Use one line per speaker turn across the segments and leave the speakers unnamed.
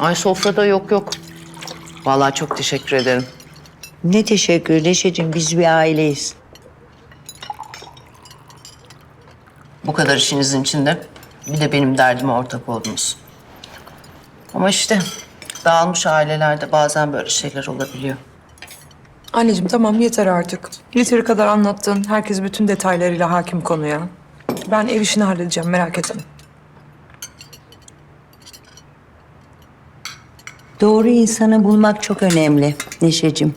Ay sofrada yok yok. Vallahi çok teşekkür ederim.
Ne teşekkür Neşeciğim biz bir aileyiz.
Bu kadar işinizin içinde bir de benim derdime ortak oldunuz. Ama işte dağılmış ailelerde bazen böyle şeyler olabiliyor.
Anneciğim tamam yeter artık. Yeteri kadar anlattın. Herkes bütün detaylarıyla hakim konuya. Ben ev işini halledeceğim merak etme.
Doğru insanı bulmak çok önemli Neşeciğim.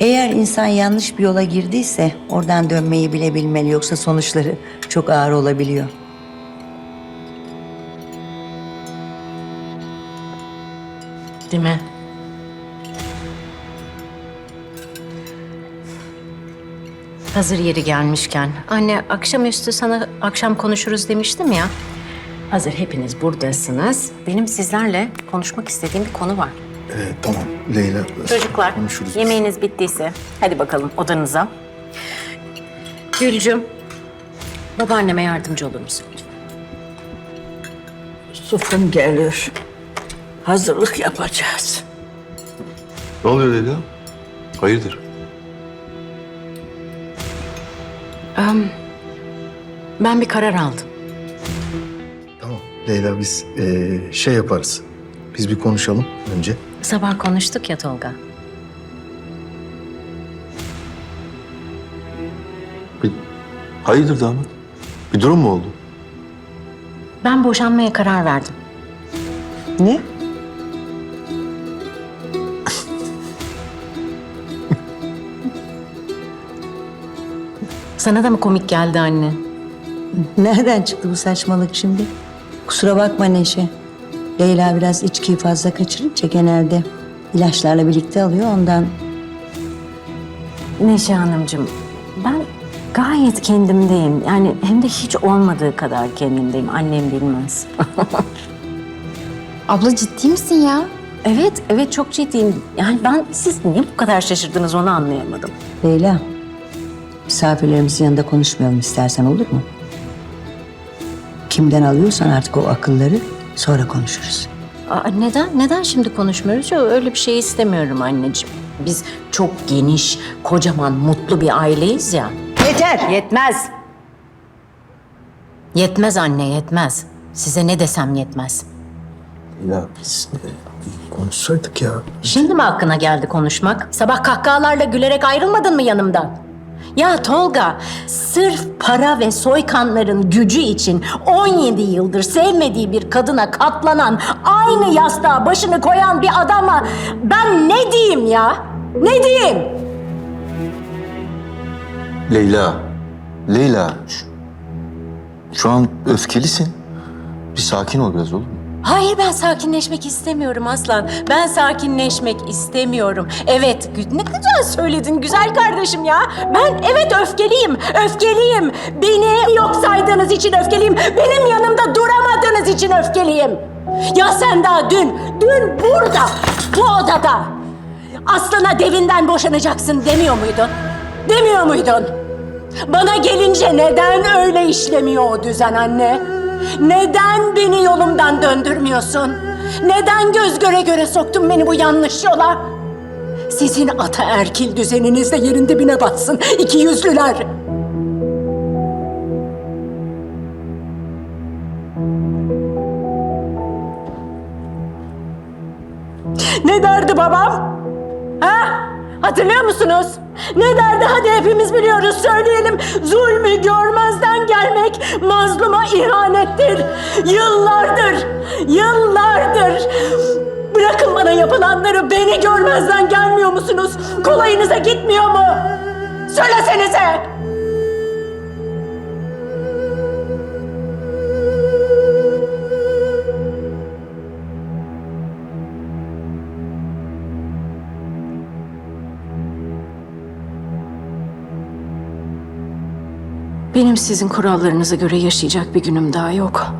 Eğer insan yanlış bir yola girdiyse oradan dönmeyi bile bilmeli yoksa sonuçları çok ağır olabiliyor.
Değil mi? Hazır yeri gelmişken. Anne akşamüstü sana akşam konuşuruz demiştim ya. Hazır hepiniz buradasınız. Benim sizlerle konuşmak istediğim bir konu var.
Ee, tamam Leyla.
Çocuklar
Konuşuruz biz.
yemeğiniz bittiyse hadi bakalım odanıza. Gülcüm babaanneme yardımcı olur musun?
Sufum geliyor. Hazırlık yapacağız.
Ne oluyor Leyla? Hayırdır?
Ben bir karar aldım.
Leyla biz ee, şey yaparız. Biz bir konuşalım önce.
Sabah konuştuk ya Tolga.
Bir, hayırdır damat? Bir durum mu oldu?
Ben boşanmaya karar verdim.
Ne?
Sana da mı komik geldi anne?
Nereden çıktı bu saçmalık şimdi? Kusura bakma Neşe. Leyla biraz içkiyi fazla kaçırınca genelde ilaçlarla birlikte alıyor ondan.
Neşe Hanımcığım, ben gayet kendimdeyim. Yani hem de hiç olmadığı kadar kendimdeyim. Annem bilmez.
Abla ciddi misin ya?
evet, evet çok ciddiyim. Yani ben siz niye bu kadar şaşırdınız onu anlayamadım.
Leyla, misafirlerimizin yanında konuşmayalım istersen olur mu? Kimden alıyorsan artık o akılları sonra konuşuruz.
Aa, neden? Neden şimdi konuşmuyoruz? Yok, öyle bir şey istemiyorum anneciğim. Biz çok geniş, kocaman, mutlu bir aileyiz ya.
Yeter!
Yetmez. Yetmez anne, yetmez. Size ne desem yetmez.
Leyla biz bir konuşsaydık ya.
Şimdi mi aklına geldi konuşmak? Sabah kahkahalarla gülerek ayrılmadın mı yanımdan? Ya Tolga, sırf para ve soykanların gücü için 17 yıldır sevmediği bir kadına katlanan, aynı yastığa başını koyan bir adama ben ne diyeyim ya? Ne diyeyim?
Leyla, Leyla. Şu an öfkelisin. Bir sakin ol biraz olur mu?
Hayır ben sakinleşmek istemiyorum Aslan. Ben sakinleşmek istemiyorum. Evet ne güzel söyledin güzel kardeşim ya. Ben evet öfkeliyim. Öfkeliyim. Beni yok saydığınız için öfkeliyim. Benim yanımda duramadığınız için öfkeliyim. Ya sen daha dün, dün burada, bu odada Aslan'a devinden boşanacaksın demiyor muydun? Demiyor muydun? Bana gelince neden öyle işlemiyor o düzen anne? Neden beni yolumdan döndürmüyorsun? Neden göz göre göre soktun beni bu yanlış yola? Sizin ataerkil düzeniniz de yerin dibine batsın iki yüzlüler. Ne derdi babam? Ha? Hatırlıyor musunuz? Ne derdi hadi hepimiz biliyoruz söyleyelim. Zulmü görmezden gelmek mazluma ihanettir. Yıllardır, yıllardır. Bırakın bana yapılanları beni görmezden gelmiyor musunuz? Kolayınıza gitmiyor mu? Söylesenize. Benim sizin kurallarınıza göre yaşayacak bir günüm daha yok.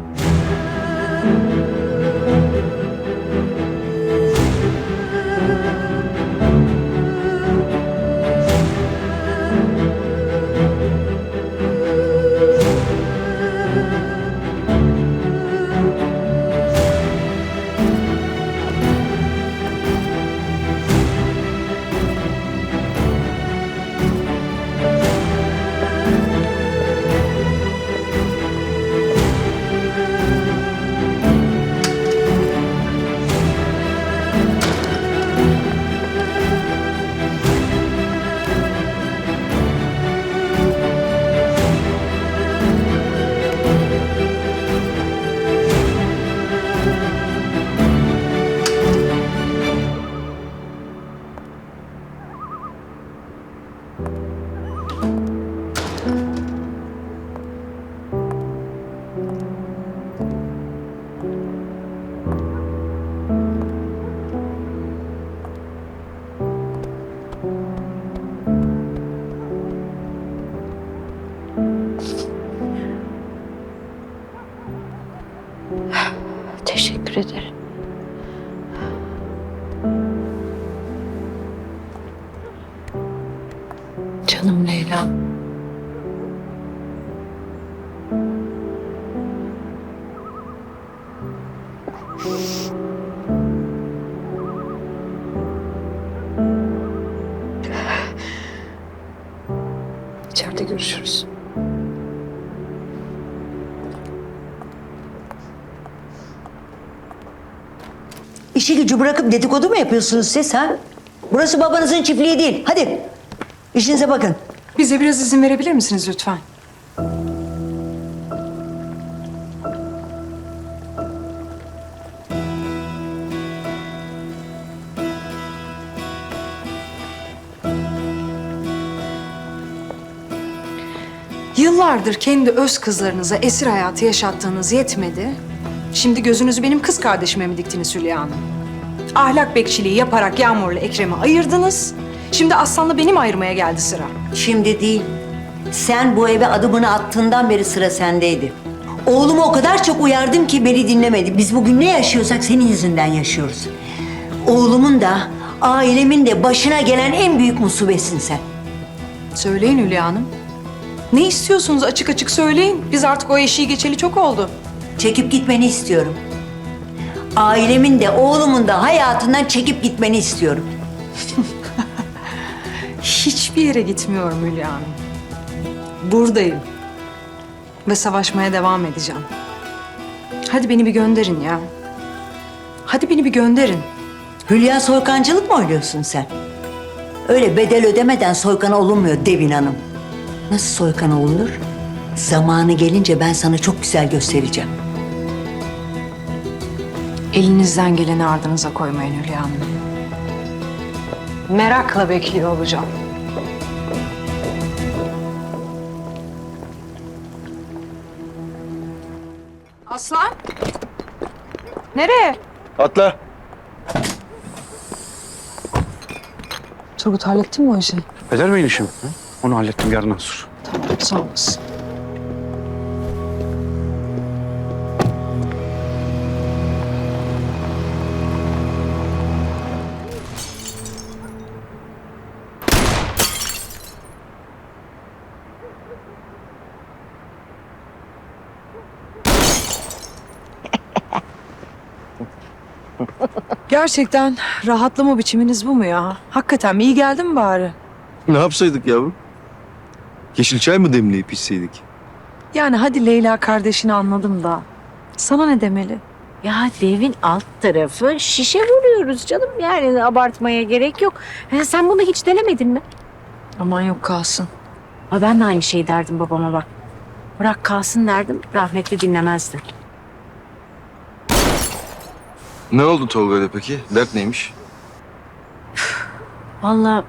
İşi gücü bırakıp dedikodu mu yapıyorsunuz siz ha? Burası babanızın çiftliği değil. Hadi işinize bakın.
Bize biraz izin verebilir misiniz lütfen? Yıllardır kendi öz kızlarınıza esir hayatı yaşattığınız yetmedi. Şimdi gözünüzü benim kız kardeşime mi diktiniz Hülya Hanım? Ahlak bekçiliği yaparak Yağmur'la Ekrem'i ayırdınız. Şimdi Aslan'la benim ayırmaya geldi sıra.
Şimdi değil. Sen bu eve adımını attığından beri sıra sendeydi. Oğlumu o kadar çok uyardım ki beni dinlemedi. Biz bugün ne yaşıyorsak senin yüzünden yaşıyoruz. Oğlumun da ailemin de başına gelen en büyük musibesin sen.
Söyleyin Hülya Hanım. Ne istiyorsunuz açık açık söyleyin. Biz artık o eşiği geçeli çok oldu.
Çekip gitmeni istiyorum. Ailemin de oğlumun da hayatından çekip gitmeni istiyorum.
Hiçbir yere gitmiyorum Hülya Hanım. Buradayım. Ve savaşmaya devam edeceğim. Hadi beni bir gönderin ya. Hadi beni bir gönderin.
Hülya soykancılık mı oynuyorsun sen? Öyle bedel ödemeden soykan olunmuyor Devin Hanım. Nasıl soykan olunur? Zamanı gelince ben sana çok güzel göstereceğim.
Elinizden geleni ardınıza koymayın Hülya Hanım. Merakla bekliyor olacağım. Aslan? Nereye?
Atla.
Turgut hallettin mi o işi?
Peder Bey'in işi mi? Hı? Onu hallettim yarın hazır.
Sağ olasın. Gerçekten rahatlama biçiminiz bu mu ya? Hakikaten mi? iyi geldi mi bari?
Ne yapsaydık yavrum? Yeşil çay mı demleyip içseydik?
Yani hadi Leyla kardeşini anladım da. Sana ne demeli?
Ya devin alt tarafı şişe vuruyoruz canım. Yani abartmaya gerek yok. Ha, sen bunu hiç denemedin mi?
Aman yok kalsın.
Ha, ben de aynı şeyi derdim babama bak. Bırak kalsın derdim. Rahmetli dinlemezdi.
Ne oldu Tolga'yla peki? Dert neymiş?
Vallahi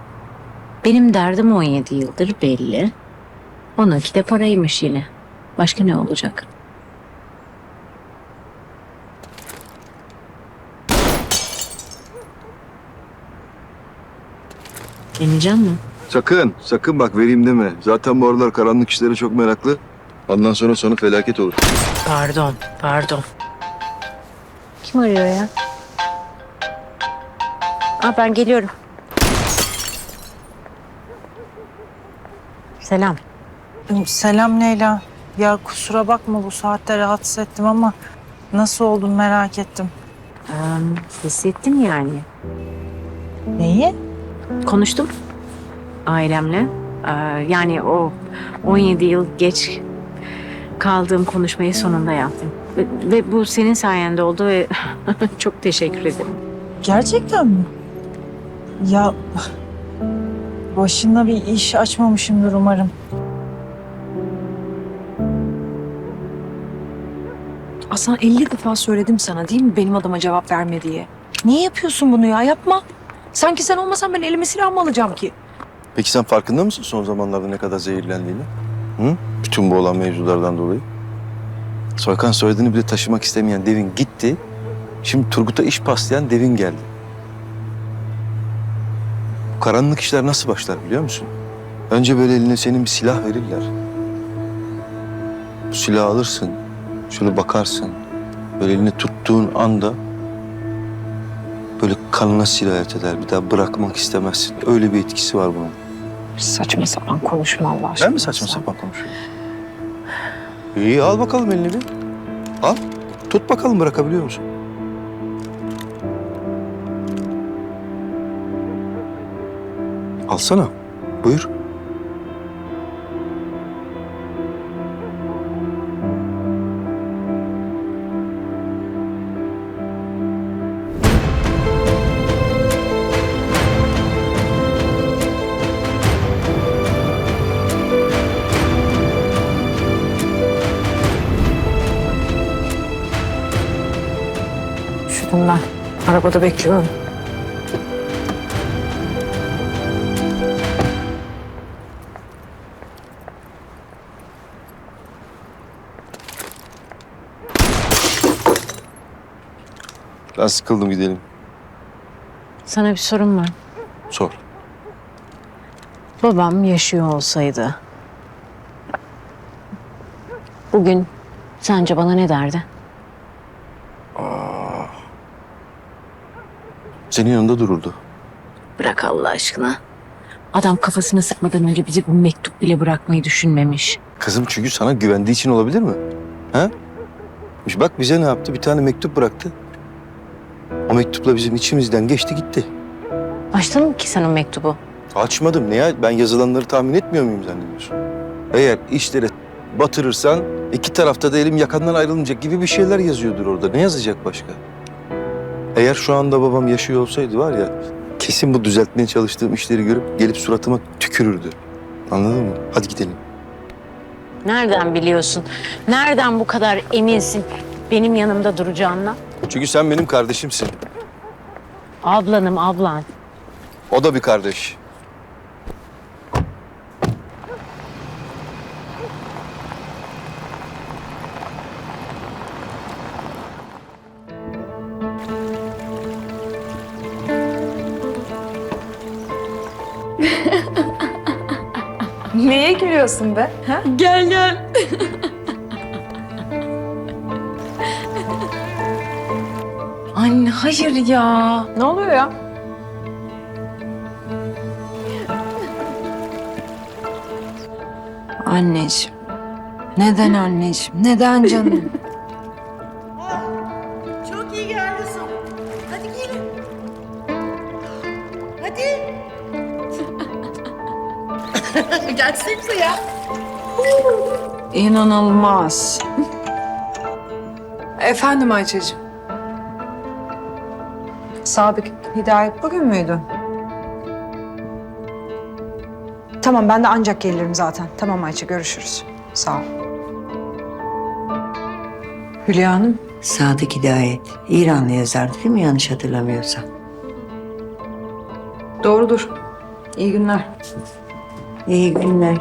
benim derdim 17 yıldır belli. Onunki de paraymış yine. Başka ne olacak? Deneyeceğim mi?
Sakın, sakın bak vereyim deme. Zaten bu aralar karanlık işlere çok meraklı. Ondan sonra sonu felaket olur.
Pardon, pardon. Kim arıyor ya? Aa, ben geliyorum. Selam.
Selam Leyla. Ya kusura bakma bu saatte rahatsız ettim ama nasıl oldun merak ettim.
Ee, hissettim yani.
Neyi?
Konuştum ailemle. Ee, yani o 17 yıl geç kaldığım konuşmayı sonunda yaptım. Ve, ve bu senin sayende oldu ve çok teşekkür ederim.
Gerçekten mi? Ya başına bir iş açmamışımdır umarım.
Aslan 50 defa söyledim sana değil mi benim adama cevap verme diye. Niye yapıyorsun bunu ya? Yapma. Sanki sen olmasan ben elime silah mı alacağım ki?
Peki sen farkında mısın son zamanlarda ne kadar zehirlendiğini? Hı? Bütün bu olan mevzulardan dolayı. Soykan soyadını bile taşımak istemeyen Devin gitti. Şimdi Turgut'a iş paslayan Devin geldi. Bu karanlık işler nasıl başlar biliyor musun? Önce böyle eline senin bir silah verirler. Bu silahı alırsın, şöyle bakarsın. Böyle elini tuttuğun anda böyle kanına sirayet eder. Bir daha bırakmak istemezsin. Öyle bir etkisi var bunun.
Saçma sapan konuşma Allah aşkına.
Ben mi saçma sapan konuşuyorum? İyi al bakalım elini bir. Al. Tut bakalım bırakabiliyor musun? Alsana. Buyur.
Arabada bekliyorum.
Ben sıkıldım gidelim.
Sana bir sorum var.
Sor.
Babam yaşıyor olsaydı... Bugün sence bana ne derdi?
Senin yanında dururdu.
Bırak Allah aşkına. Adam kafasını sıkmadan önce bize bu mektup bile bırakmayı düşünmemiş.
Kızım çünkü sana güvendiği için olabilir mi? Ha? Bak bize ne yaptı? Bir tane mektup bıraktı. O mektupla bizim içimizden geçti gitti.
Açtın mı ki sen o mektubu?
Açmadım. Niye? Ben yazılanları tahmin etmiyor muyum zannediyorsun? Eğer işleri batırırsan iki tarafta da elim yakandan ayrılmayacak gibi bir şeyler yazıyordur orada. Ne yazacak başka? Eğer şu anda babam yaşıyor olsaydı var ya kesin bu düzeltmeye çalıştığım işleri görüp gelip suratıma tükürürdü. Anladın mı? Hadi gidelim.
Nereden biliyorsun? Nereden bu kadar eminsin benim yanımda duracağına?
Çünkü sen benim kardeşimsin.
Ablanım ablan.
O da bir kardeş.
Gülüyorsun be? Ha?
Gel gel. Anne hayır ya.
Ne oluyor ya? Anneciğim. Neden anneciğim? Neden canım?
Gelsenize ya.
İnanılmaz. Efendim Ayça'cığım. Sadık Hidayet bugün müydü? Tamam ben de ancak gelirim zaten. Tamam Ayça görüşürüz. Sağ ol. Hülya Hanım.
Sadık Hidayet. İranlı yazardı değil mi yanlış hatırlamıyorsam?
Doğrudur. İyi günler.
İyi günler.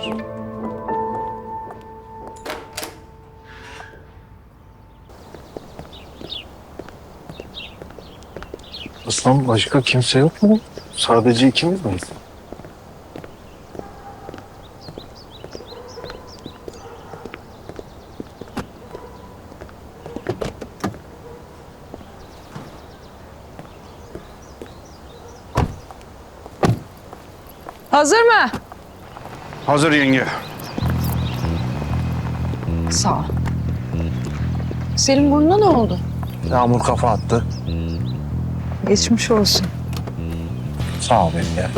Aslan başka kimse yok mu? Sadece ikimiz miyiz?
Hazır mı?
Hazır yenge.
Sağ ol. Senin burnuna ne oldu?
Yağmur kafa attı.
Geçmiş olsun.
Sağ ol yenge.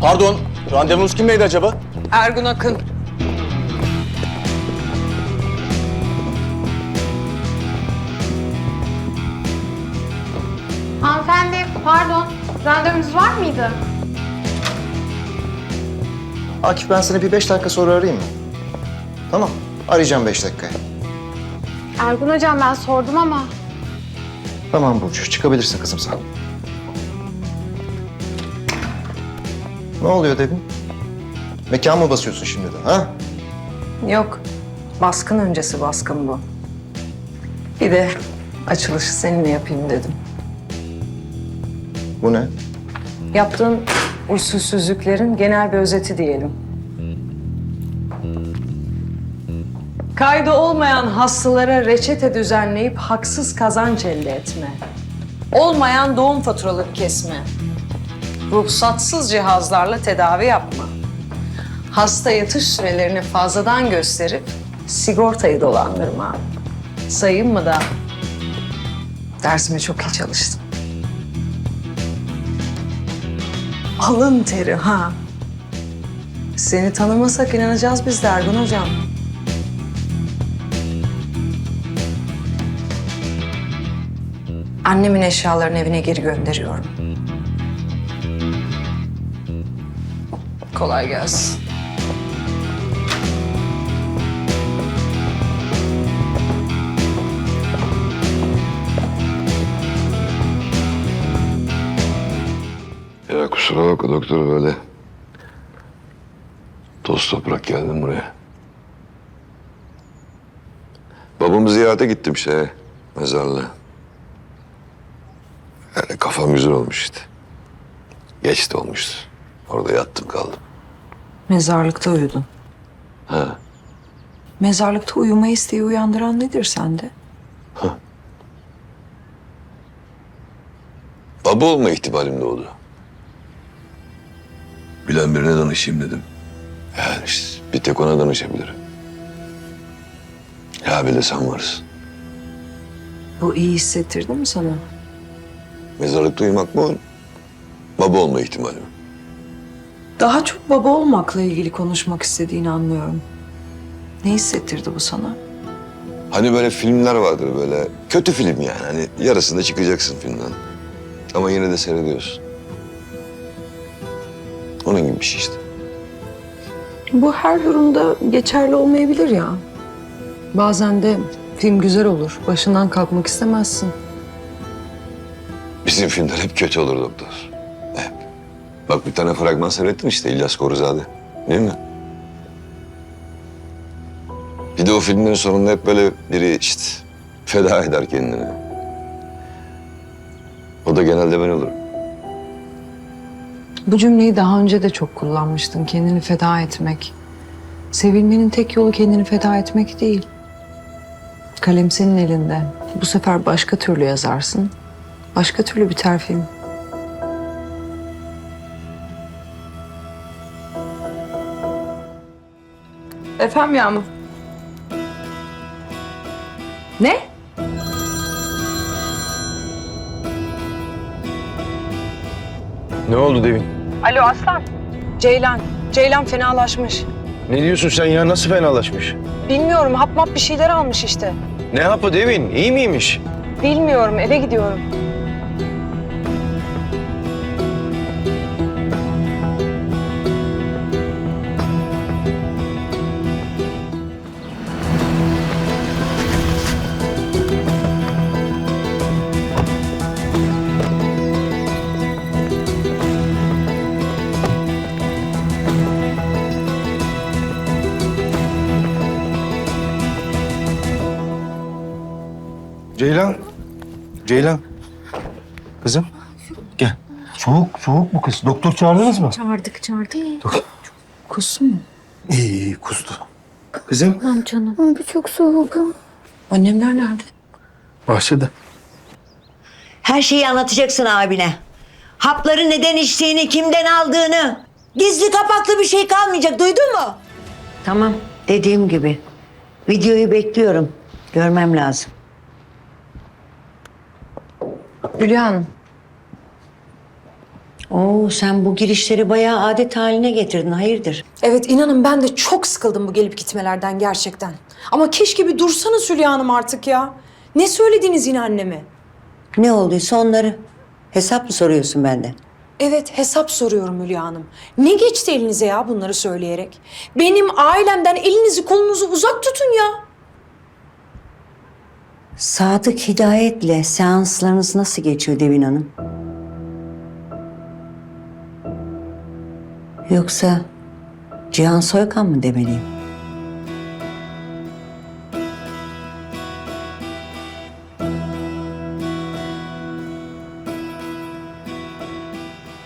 Pardon, randevunuz kimleydi acaba?
Ergun Akın.
Hanımefendi pardon randevunuz var mıydı?
Akif ben seni bir beş dakika sonra arayayım mı? Tamam. Arayacağım beş dakikaya.
Ergun hocam ben sordum ama
Tamam Burcu. Çıkabilirsin kızım sen. Ne oluyor Devin? Mekan mı basıyorsun şimdi de ha?
Yok. Baskın öncesi baskın bu. Bir de açılışı seninle yapayım dedim.
Bu ne?
Yaptığın usulsüzlüklerin genel bir özeti diyelim. Kaydı olmayan hastalara reçete düzenleyip haksız kazanç elde etme. Olmayan doğum faturaları kesme. Ruhsatsız cihazlarla tedavi yapma. Hasta yatış sürelerini fazladan gösterip sigortayı dolandırma. Sayayım mı da? Dersime çok iyi çalıştım. Alın teri ha. Seni tanımasak inanacağız biz de Ergun hocam. Annemin eşyalarını evine geri gönderiyorum. Kolay gelsin.
Ya kusura bakma doktor böyle. Toz toprak geldim buraya. Babamı ziyarete gittim şeye, mezarlığa. Yani kafam güzel olmuş işte. Geç de olmuştu. Orada yattım kaldım.
Mezarlıkta uyudun.
Ha.
Mezarlıkta uyuma isteği uyandıran nedir sende?
Baba olma ihtimalim doğdu. Bilen birine danışayım dedim. Yani işte bir tek ona danışabilirim. Ya bir de sen varsın.
Bu iyi hissettirdi mi sana?
Mezarlıkta uyumak mı? Baba olma ihtimali mi?
Daha çok baba olmakla ilgili konuşmak istediğini anlıyorum. Ne hissettirdi bu sana?
Hani böyle filmler vardır böyle. Kötü film yani. Hani yarısında çıkacaksın filmden. Ama yine de seyrediyorsun. Onun gibi bir şey işte.
Bu her durumda geçerli olmayabilir ya. Bazen de film güzel olur. Başından kalkmak istemezsin.
Bizim filmler hep kötü olur doktor. Bak bir tane fragman seyrettim işte İlyas Koruzade. Değil mi? Bir de o filmlerin sonunda hep böyle biri işte feda eder kendini. O da genelde ben olurum.
Bu cümleyi daha önce de çok kullanmıştın. Kendini feda etmek. Sevilmenin tek yolu kendini feda etmek değil. Kalem senin elinde. Bu sefer başka türlü yazarsın. Başka türlü biter film. Efendim Yağmur? Ne?
Ne oldu Devin?
Alo Aslan. Ceylan. Ceylan fenalaşmış.
Ne diyorsun sen ya? Nasıl fenalaşmış?
Bilmiyorum hap map bir şeyler almış işte.
Ne yapı Devin? İyi miymiş?
Bilmiyorum eve gidiyorum.
Ceylan. Ceylan. Kızım. Gel. Soğuk, soğuk bu kız. Doktor çağırdınız mı?
çağırdık çağırdık.
Kustu mu?
İyi, iyi kustu. Kızım.
Tamam canım. Abi çok soğukum.
Annemler nerede?
Bahçede.
Her şeyi anlatacaksın abine. Hapları neden içtiğini, kimden aldığını. Gizli kapaklı bir şey kalmayacak, duydun mu? Tamam, dediğim gibi. Videoyu bekliyorum. Görmem lazım.
Hülya Hanım.
Oo sen bu girişleri bayağı adet haline getirdin. Hayırdır?
Evet inanın ben de çok sıkıldım bu gelip gitmelerden gerçekten. Ama keşke bir dursanız Hülya Hanım artık ya. Ne söylediniz yine anneme?
Ne olduysa onları. Hesap mı soruyorsun benden?
Evet hesap soruyorum Hülya Hanım. Ne geçti elinize ya bunları söyleyerek? Benim ailemden elinizi kolunuzu uzak tutun ya.
Sadık Hidayet'le seanslarınız nasıl geçiyor Devin Hanım? Yoksa Cihan Soykan mı demeliyim?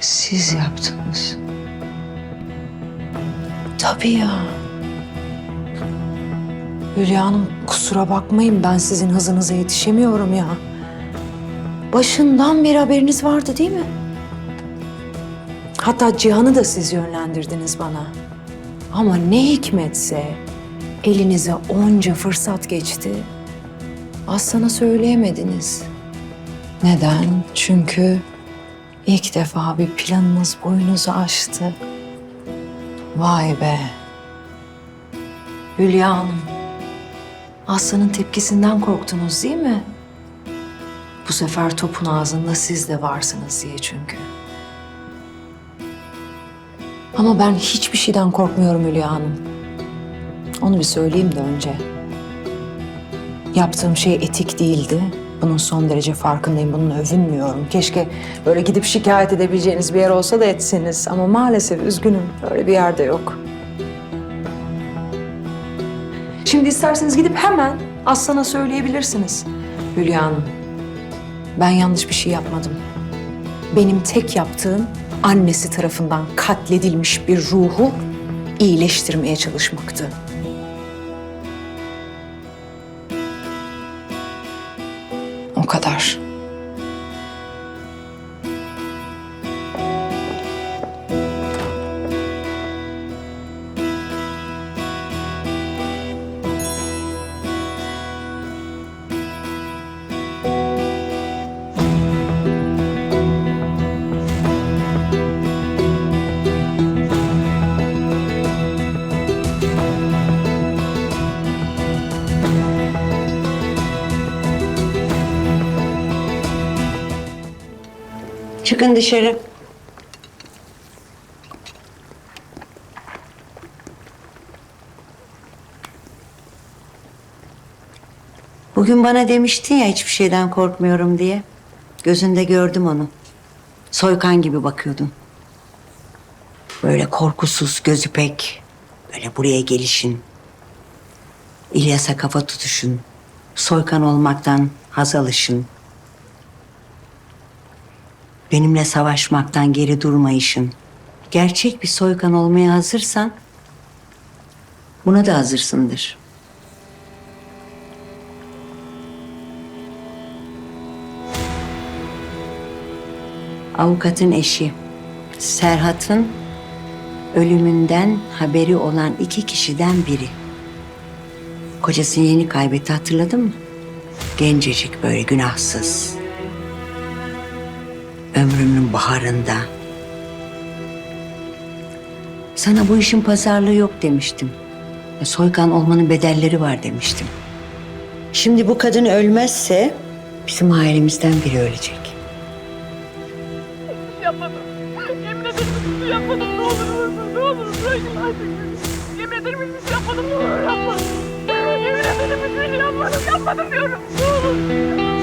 Siz yaptınız.
Tabii ya. Hülya Hanım kusura bakmayın ben sizin hızınıza yetişemiyorum ya. Başından beri haberiniz vardı değil mi? Hatta Cihan'ı da siz yönlendirdiniz bana. Ama ne hikmetse elinize onca fırsat geçti. Aslan'a söyleyemediniz. Neden? Çünkü ilk defa bir planınız boyunuzu aştı. Vay be. Hülya Hanım. Aslanın tepkisinden korktunuz değil mi? Bu sefer topun ağzında siz de varsınız diye çünkü. Ama ben hiçbir şeyden korkmuyorum Hülya Hanım. Onu bir söyleyeyim de önce. Yaptığım şey etik değildi. Bunun son derece farkındayım. Bununla övünmüyorum. Keşke böyle gidip şikayet edebileceğiniz bir yer olsa da etseniz. Ama maalesef üzgünüm. Öyle bir yerde yok. Şimdi isterseniz gidip hemen Aslan'a söyleyebilirsiniz. Hülya Hanım, ben yanlış bir şey yapmadım. Benim tek yaptığım annesi tarafından katledilmiş bir ruhu iyileştirmeye çalışmaktı. O kadar.
Çıkın dışarı. Bugün bana demiştin ya hiçbir şeyden korkmuyorum diye. Gözünde gördüm onu. Soykan gibi bakıyordun. Böyle korkusuz, gözü pek. Böyle buraya gelişin. İlyas'a kafa tutuşun. Soykan olmaktan haz alışın. Benimle savaşmaktan geri durmayışın. Gerçek bir soykan olmaya hazırsan buna da hazırsındır. Avukatın eşi Serhat'ın ölümünden haberi olan iki kişiden biri. Kocasını yeni kaybetti hatırladın mı? Gencecik böyle günahsız ömrünün baharında. Sana bu işin pazarlığı yok demiştim. Soykan olmanın bedelleri var demiştim. Şimdi bu kadın ölmezse bizim ailemizden biri ölecek.
Yapmadım. Yemin ederim hiçbir şey yapmadım. Ne olur ne olur bırakın artık. Yemin ederim hiçbir şey yapmadım. Ne olur yapmadım. Yemin ederim hiçbir şey yapmadım. Yapmadım diyorum. Ne olur.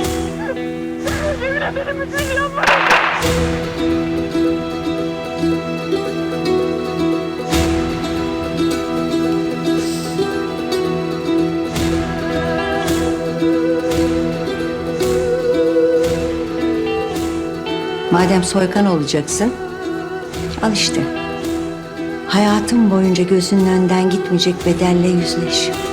Madem soykan olacaksın, al işte. Hayatın boyunca gözünün önünden gitmeyecek bedelle yüzleş.